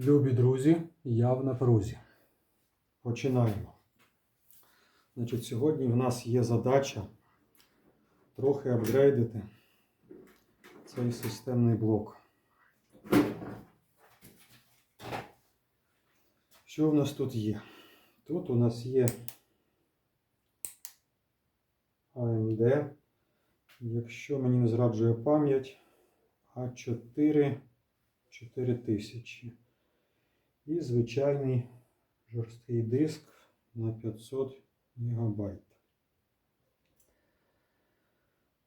Любі друзі, я в напрузі. Починаємо. Значить, сьогодні в нас є задача трохи апгрейдити цей системний блок. Що в нас тут є? Тут у нас є AMD, якщо мені не зраджує пам'ять, А4 4000. І звичайний жорсткий диск на 500 МБ.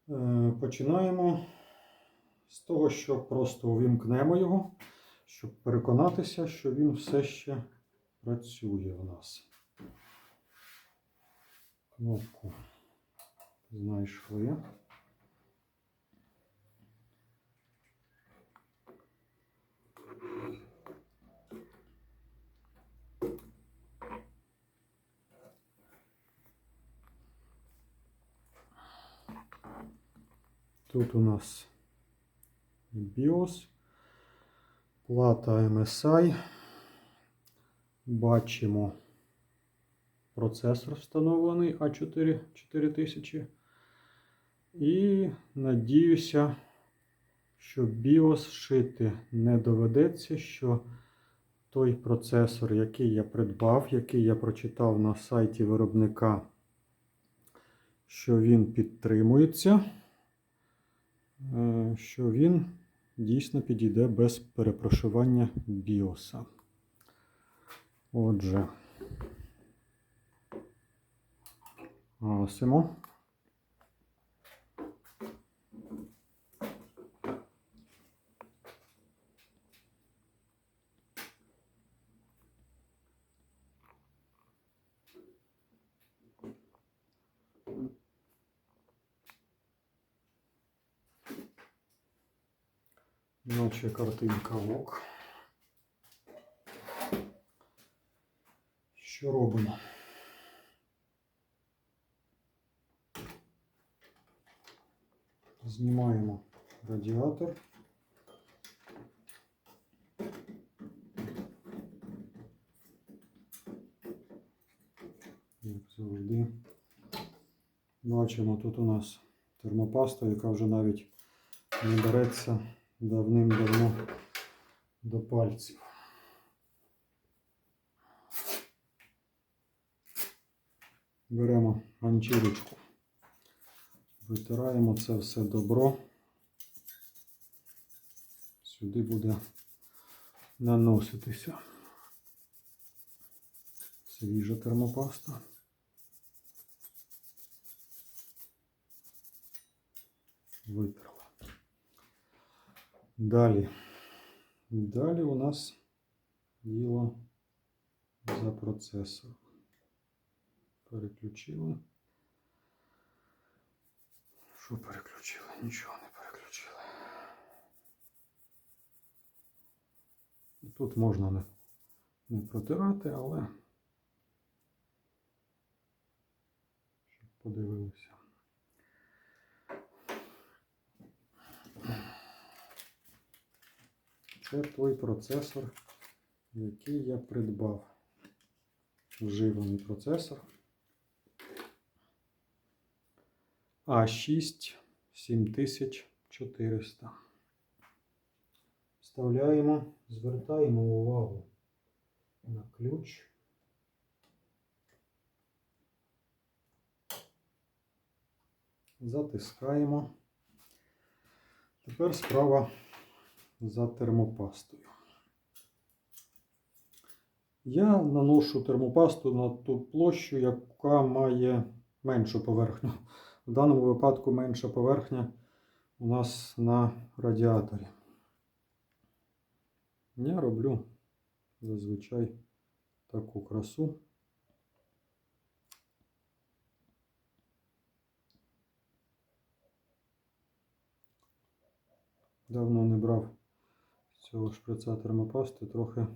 Е, Починаємо з того, що просто увімкнемо його, щоб переконатися, що він все ще працює у нас. Кнопку знайшли. Тут у нас BIOS, плата MSI. Бачимо процесор встановлений А4 4000. І надіюся, що BIOS шити не доведеться, що той процесор, який я придбав, який я прочитав на сайті виробника, що він підтримується що він дійсно підійде без перепрошування біоса. Отже, гасимо. Наче картинка ок. Що робимо? Знімаємо радіатор. Як завжди. Бачимо, тут у нас термопаста, яка вже навіть не береться давним-давно до пальців. Беремо ганчірочку, витираємо це все добро. Сюди буде наноситися свіжа термопаста. Витерла. Далі. Далі у нас діло за процесор. Переключили. Що переключили? Нічого не переключили. Тут можна не, не протирати, але щоб подивилися. Це той процесор, який я придбав. Вживаний процесор. А6 7400. Вставляємо, звертаємо увагу на ключ. Затискаємо. Тепер справа за термопастою. Я наношу термопасту на ту площу, яка має меншу поверхню. В даному випадку менша поверхня у нас на радіаторі. Я роблю зазвичай таку красу. Давно не брав цього шприца термопасти, трохи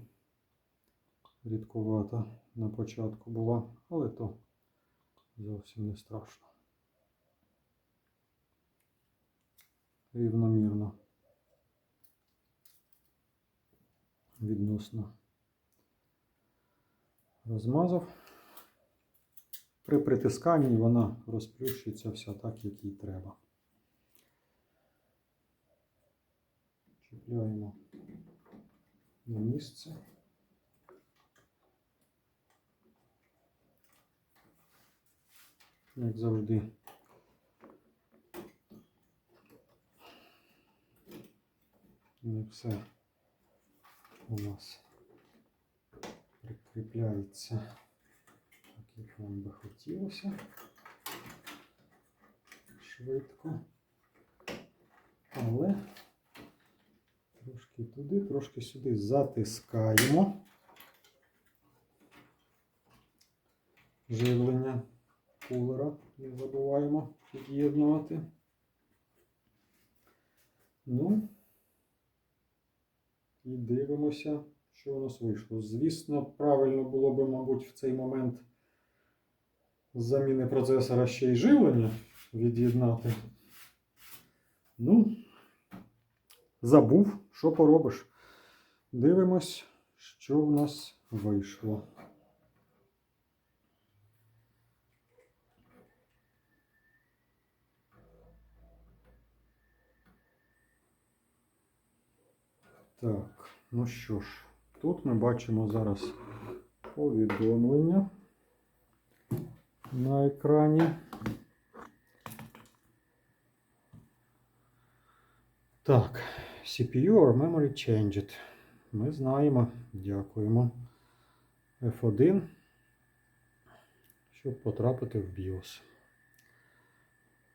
рідкувата на початку була, але то зовсім не страшно. Рівномірно відносно розмазав. При притисканні вона розплющиться вся так, як їй треба. Чіпляємо на місце. Як завжди. Не все у нас прикріпляється так, як нам би хотілося. Швидко. Але трошки туди, трошки сюди затискаємо. Живлення кулера не забуваємо під'єднувати. Ну, і дивимося, що у нас вийшло. Звісно, правильно було би, мабуть, в цей момент заміни процесора ще й живлення від'єднати. Ну, забув, що поробиш. Дивимось, що в нас вийшло. Так, ну що ж, тут ми бачимо зараз повідомлення на екрані. Так, CPU or memory changed. Ми знаємо, дякуємо. F1, щоб потрапити в BIOS.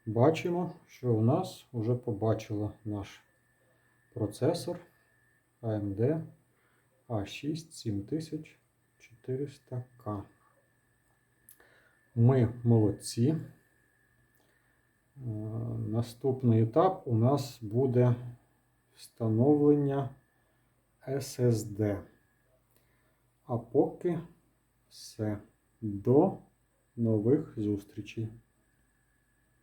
Бачимо, що у нас вже побачило наш процесор AMD A6 7400K. Ми молодці. Е, Наступний етап у нас буде встановлення SSD. А поки все. До нових зустрічей.